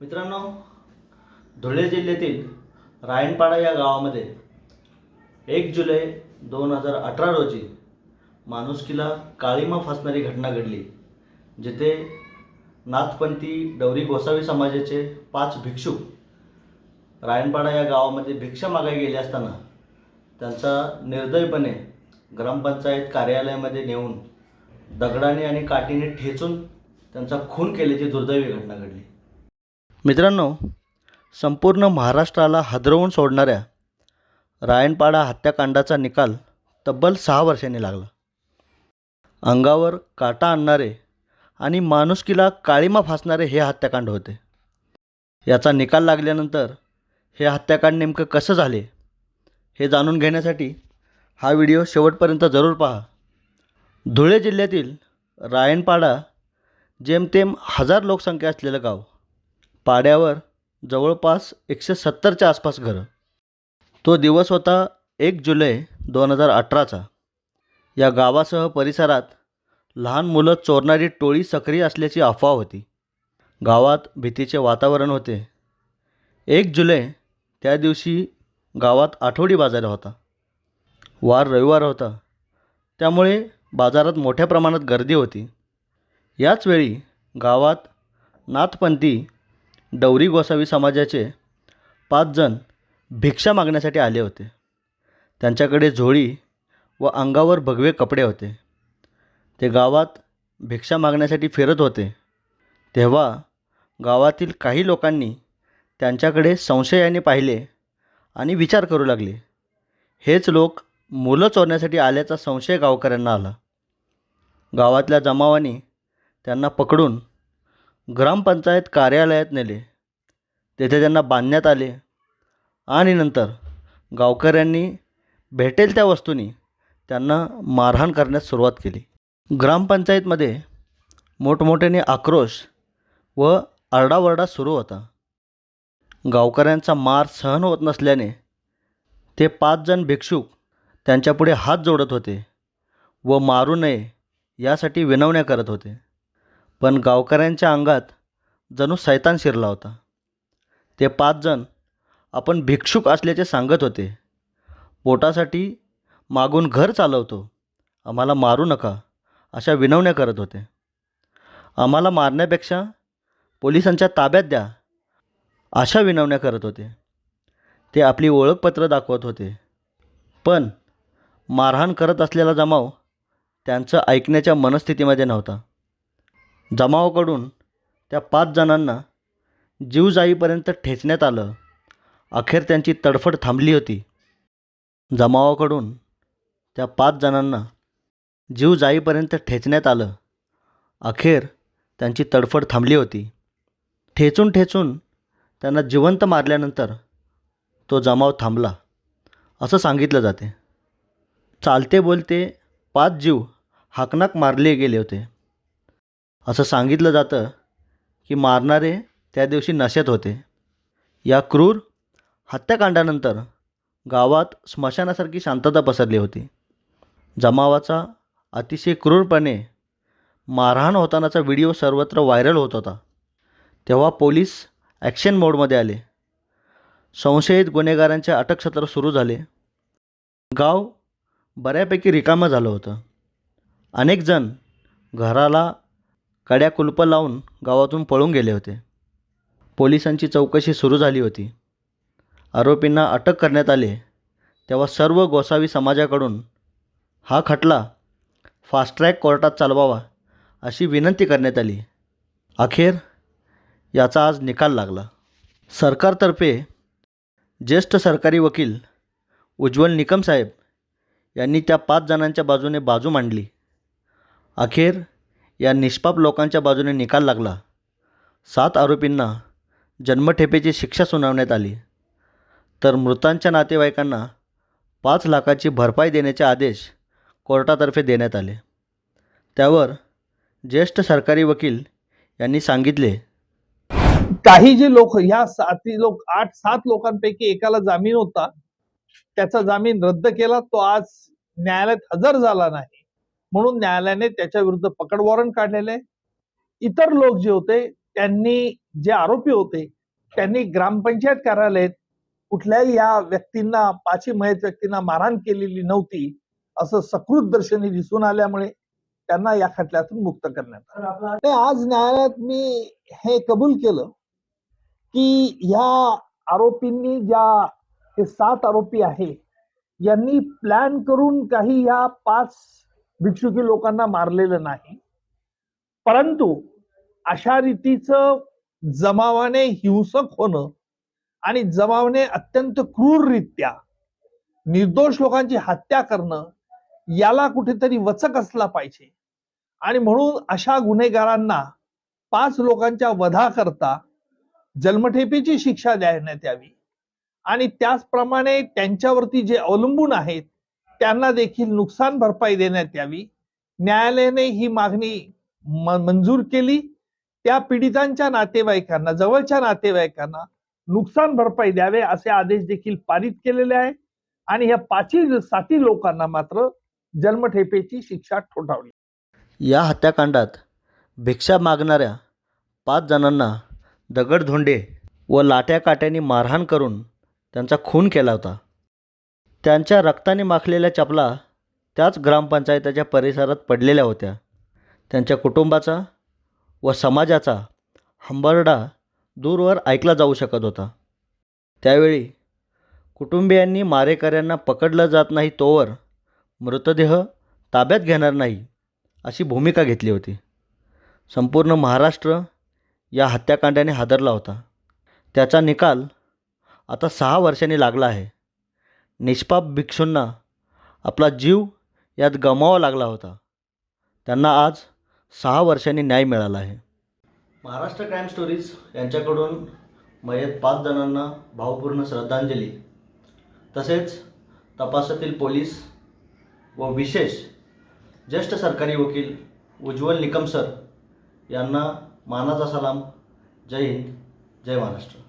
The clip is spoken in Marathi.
मित्रांनो धुळे जिल्ह्यातील रायणपाडा या गावामध्ये एक जुलै दोन हजार अठरा रोजी माणुसकीला काळीमा फासणारी घटना घडली जिथे नाथपंथी डवरी गोसावी समाजाचे पाच भिक्षू रायणपाडा या गावामध्ये भिक्षा मागायला गेले असताना त्यांचा निर्दयपणे ग्रामपंचायत कार्यालयामध्ये नेऊन दगडाने आणि काठीने ठेचून त्यांचा खून केल्याची दुर्दैवी घटना घडली. मित्रांनो संपूर्ण महाराष्ट्राला हादरवून सोडणाऱ्या रायणपाडा हत्याकांडाचा निकाल तब्बल सहा वर्षांनी लागला. अंगावर काटा आणणारे आणि माणुसकीला काळीमा फासणारे हे हत्याकांड होते. याचा निकाल लागल्यानंतर हे हत्याकांड नेमकं कसं झाले हे जाणून घेण्यासाठी हा व्हिडिओ शेवटपर्यंत जरूर पहा. धुळे जिल्ह्यातील रायणपाडा जेमतेम हजार लोकसंख्या असलेलं गाव पाड्यावर जवळपास एकशे सत्तरच्या आसपास घरं. तो दिवस होता एक जुलै दोन हजार अठराचा. या गावासह परिसरात लहान मुलं चोरणारी टोळी सक्रिय असल्याची अफवा होती. गावात भीतीचे वातावरण होते. एक जुलै त्या दिवशी गावात आठवडी बाजार होता. वार रविवार होता. त्यामुळे बाजारात मोठ्या प्रमाणात गर्दी होती. याचवेळी गावात नाथपंथी डवरी गोसावी समाजाचे पाच जण भिक्षा मागण्यासाठी आले होते. त्यांच्याकडे झोळी व अंगावर भगवे कपडे होते. ते गावात भिक्षा मागण्यासाठी फिरत होते. तेव्हा गावातील काही लोकांनी त्यांच्याकडे संशयाने पाहिले आणि विचार करू लागले. हेच लोक मुलं चोरण्यासाठी आल्याचा संशय गावकऱ्यांना आला. गावातल्या जमावाने त्यांना पकडून ग्रामपंचायत कार्यालयात नेले. तेथे त्यांना बांधण्यात आले. आणि नंतर गावकऱ्यांनी भेटेल त्या वस्तूंनी त्यांना मारहाण करण्यास सुरुवात केली. ग्रामपंचायतमध्ये मोठमोठ्याने आक्रोश व आरडाओरडा सुरू होता. गावकऱ्यांचा मार सहन होत नसल्याने ते पाच जण भिक्षुक त्यांच्यापुढे हात जोडत होते व मारू नये यासाठी विनवण्या करत होते. पण गावकऱ्यांच्या अंगात जणू सैतान शिरला होता. ते पाच जण आपण भिक्षुक असल्याचे सांगत होते. पोटासाठी मागून घर चालवतो. आम्हाला मारू नका अशा विनवण्या करत होते. आम्हाला मारण्यापेक्षा पोलिसांच्या ताब्यात द्या अशा विनवण्या करत होते. ते आपली ओळखपत्र दाखवत होते. पण मारहाण करत असलेला जमाव त्यांचं ऐकण्याच्या मनस्थितीमध्ये नव्हता. जमावाकडून त्या पाच जणांना जीव जाईपर्यंत ठेचण्यात आलं. अखेर त्यांची तडफड थांबली होती. जमावाकडून त्या पाच जणांना जीव जाईपर्यंत ठेचण्यात आलं. अखेर त्यांची तडफड थांबली होती. ठेचून ठेचून त्यांना जिवंत मारल्यानंतर तो जमाव थांबला असं सांगितलं जाते. चालते बोलते पाच जीव हाकनाक मारले गेले होते. असं सांगितलं जातं की मारणारे त्या दिवशी नशेत होते. या क्रूर हत्याकांडानंतर गावात स्मशानासारखी शांतता पसरली होती. जमावाचा अतिशय क्रूरपणे मारहाण होतानाचा व्हिडिओ सर्वत्र व्हायरल होत होता. तेव्हा पोलीस ॲक्शन मोडमध्ये आले. संशयित गुन्हेगारांचे अटकसत्र सुरू झाले. गाव बऱ्यापैकी रिकामं झालं होतं. अनेक जण घराला कड्या कुलपं लावून गावातून पळून गेले होते. पोलिसांची चौकशी सुरू झाली होती. आरोपींना अटक करण्यात आले तेव्हा सर्व गोसावी समाजाकडून हा खटला फास्ट ट्रॅक कोर्टात चालवावा अशी विनंती करण्यात आली. अखेर याचा आज निकाल लागला. सरकारतर्फे ज्येष्ठ सरकारी वकील उज्ज्वल निकम साहेब यांनी त्या पाच जणांच्या बाजूने बाजू मांडली. अखेर या निष्पाप लोकांच्या बाजूने निकाल लागला. सात आरोपींना जन्मठेपेची शिक्षा सुनावण्यात आली. तर मृतांच्या नातेवाईकांना पाच लाखाची भरपाई देण्याचे आदेश कोर्टातर्फे देण्यात आले. त्यावर ज्येष्ठ सरकारी वकील यांनी सांगितले. काही जे लोक ह्या साती लोक आठ सात लोकांपैकी एकाला जामीन होता. त्याचा जामीन रद्द केला तो आज न्यायालयात हजर झाला नाही. म्हणून न्यायालयाने त्याच्या विरुद्ध पकड वॉरंट काढलेले इतर लोक जे होते त्यांनी जे आरोपी होते त्यांनी ग्रामपंचायत कार्यालयात कुठल्याही या व्यक्तींना पाची मयत व्यक्तींना मारहाण केलेली नव्हती असं सकृत दर्शनी दिसून आल्यामुळे त्यांना या खटल्यातून मुक्त करण्यात आलं. आज न्यायालयात मी हे कबूल केलं की ह्या आरोपींनी ज्या हे सात आरोपी आहे यांनी प्लॅन करून काही ह्या पाच भिक्षुकी लोकांना मारलेलं नाही. परंतु अशा रीतीचं जमावाने हिंसक होणं आणि जमावाने अत्यंत क्रूररित्या निर्दोष लोकांची हत्या करणं याला कुठेतरी वचक असला पाहिजे. आणि म्हणून अशा गुन्हेगारांना पाच लोकांच्या वधाकरता जन्मठेपेची शिक्षा देण्यात यावी. आणि त्याचप्रमाणे त्यांच्यावरती जे अवलंबून आहेत त्यांना देखील नुकसान भरपाई देण्यात यावी. न्यायालयाने ही मागणी म- मंजूर केली. त्या पीडितांच्या नातेवाईकांना जवळच्या नातेवाईकांना नुकसान भरपाई द्यावे असे आदेश देखील पारित केलेले आहे. आणि ह्या पाचही साती लोकांना मात्र जन्मठेपेची शिक्षा ठोठावली. या हत्याकांडात भिक्षा मागणाऱ्या पाच जणांना दगडधोंडे व लाट्या काट्यांनी मारहाण करून त्यांचा खून केला होता. त्यांच्या रक्ताने माखलेल्या चपला त्याच ग्रामपंचायतीच्या परिसरात पडलेल्या होत्या. त्यांच्या कुटुंबाचा व समाजाचा हंबरडा दूरवर ऐकला जाऊ शकत होता. त्यावेळी कुटुंबियांनी मारेकऱ्यांना पकडलं जात नाही तोवर मृतदेह ताब्यात घेणार नाही अशी भूमिका घेतली होती. संपूर्ण महाराष्ट्र या हत्याकांडाने हादरला होता. त्याचा निकाल आता सहा वर्षांनी लागला आहे. निष्पाप भिक्षूंना आपला जीव यात गमावा लागला होता. त्यांना आज सहा वर्षांनी न्याय मिळाला आहे. महाराष्ट्र क्राईम स्टोरीज यांच्याकडून मयत पाच जणांना भावपूर्ण श्रद्धांजली. तसेच तपासातील पोलीस व विशेष ज्येष्ठ सरकारी वकील उज्ज्वल निकम सर यांना मानाचा सलाम. जय हिंद जय महाराष्ट्र.